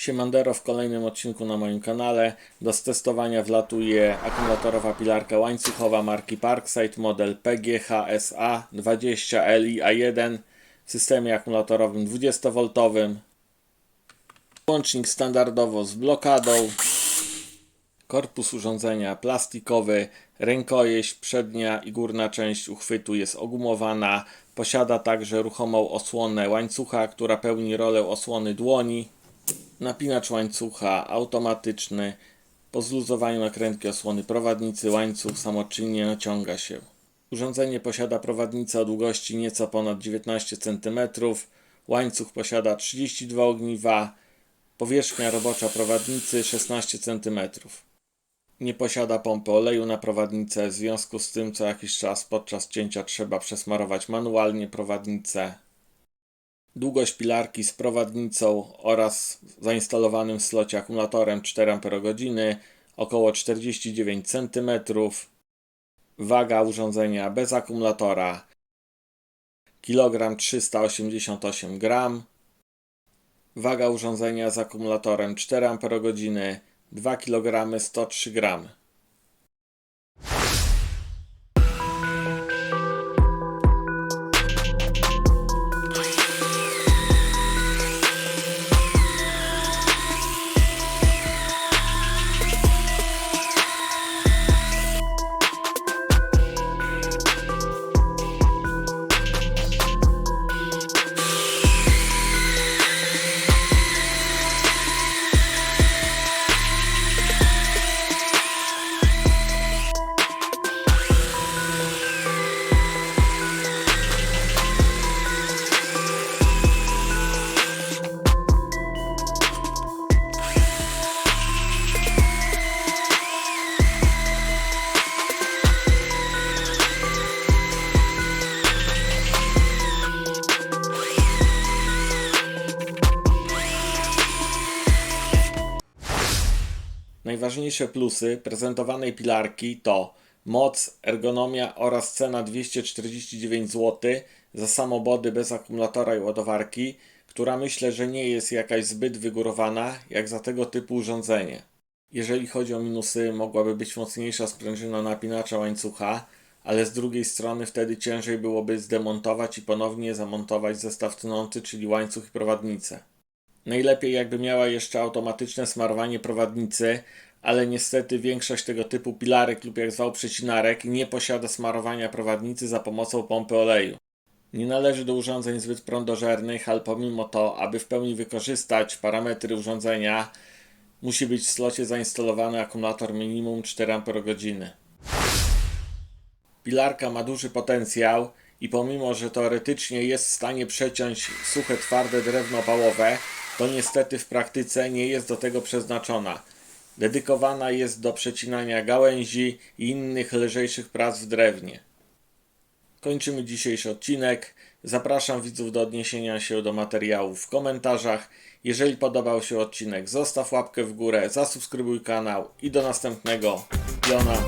Siemandero w kolejnym odcinku na moim kanale. Do stestowania wlatuje akumulatorowa pilarka łańcuchowa marki Parkside model PGHSA 20LI-A1 w systemie akumulatorowym 20V. Łącznik standardowo z blokadą. Korpus urządzenia plastikowy, rękojeść przednia i górna część uchwytu jest ogumowana. Posiada także ruchomą osłonę łańcucha, która pełni rolę osłony dłoni. Napinacz łańcucha automatyczny. Po zluzowaniu nakrętki osłony prowadnicy łańcuch samoczynnie naciąga się. Urządzenie posiada prowadnicę o długości nieco ponad 19 cm. Łańcuch posiada 32 ogniwa. Powierzchnia robocza prowadnicy 16 cm. Nie posiada pompy oleju na prowadnicę, w związku z tym co jakiś czas podczas cięcia trzeba przesmarować manualnie prowadnicę. Długość pilarki z prowadnicą oraz zainstalowanym w slocie akumulatorem 4 Ah około 49 cm. Waga urządzenia bez akumulatora kilogram 388 g. Waga urządzenia z akumulatorem 4 Ah 2 kg 103 g. Najważniejsze plusy prezentowanej pilarki to moc, ergonomia oraz cena 249 zł za samobody bez akumulatora i ładowarki, która myślę, że nie jest jakaś zbyt wygórowana jak za tego typu urządzenie. Jeżeli chodzi o minusy, mogłaby być mocniejsza sprężyna napinacza łańcucha, ale z drugiej strony wtedy ciężej byłoby zdemontować i ponownie zamontować zestaw tnący, czyli łańcuch i prowadnicę. Najlepiej jakby miała jeszcze automatyczne smarowanie prowadnicy, ale niestety większość tego typu pilarek lub jak zwał przecinarek nie posiada smarowania prowadnicy za pomocą pompy oleju. Nie należy do urządzeń zbyt prądożernych, ale pomimo to, aby w pełni wykorzystać parametry urządzenia, musi być w slocie zainstalowany akumulator minimum 4 Ah. Pilarka ma duży potencjał i pomimo, że teoretycznie jest w stanie przeciąć suche, twarde drewno opałowe, to niestety w praktyce nie jest do tego przeznaczona. Dedykowana jest do przecinania gałęzi i innych lżejszych prac w drewnie. Kończymy dzisiejszy odcinek. Zapraszam widzów do odniesienia się do materiałów w komentarzach. Jeżeli podobał się odcinek, zostaw łapkę w górę, zasubskrybuj kanał i do następnego. Piona.